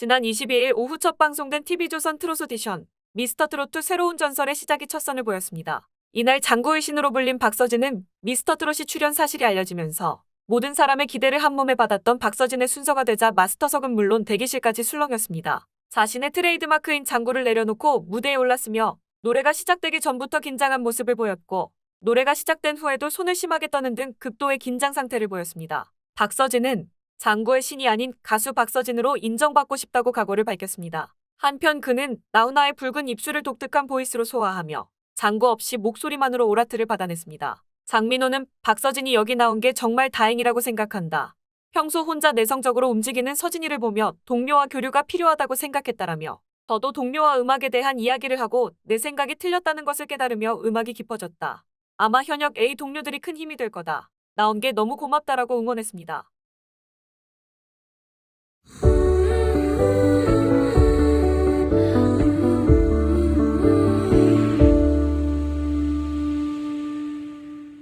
지난 22일 오후 첫 방송된 TV조선 트롯 오디션 미스터 트로트 새로운 전설의 시작이 첫 선을 보였습니다. 이날 장구의 신으로 불린 박서진은 미스터 트롯이 출연 사실이 알려지면서 모든 사람의 기대를 한몸에 받았던 박서진의 순서가 되자 마스터석은 물론 대기실까지 술렁였습니다. 자신의 트레이드마크인 장구를 내려놓고 무대에 올랐으며 노래가 시작되기 전부터 긴장한 모습을 보였고 노래가 시작된 후에도 손을 심하게 떠는 등 극도의 긴장 상태를 보였습니다. 박서진은 장구의 신이 아닌 가수 박서진으로 인정받고 싶다고 각오를 밝혔습니다. 한편 그는 나훈아의 붉은 입술을 독특한 보이스로 소화하며 장구 없이 목소리만으로 오라트를 받아냈습니다. 장민호는 박서진이 여기 나온 게 정말 다행이라고 생각한다. 평소 혼자 내성적으로 움직이는 서진이를 보며 동료와 교류가 필요하다고 생각했다라며 저도 동료와 음악에 대한 이야기를 하고 내 생각이 틀렸다는 것을 깨달으며 음악이 깊어졌다. 아마 현역 A 동료들이 큰 힘이 될 거다. 나온 게 너무 고맙다라고 응원했습니다.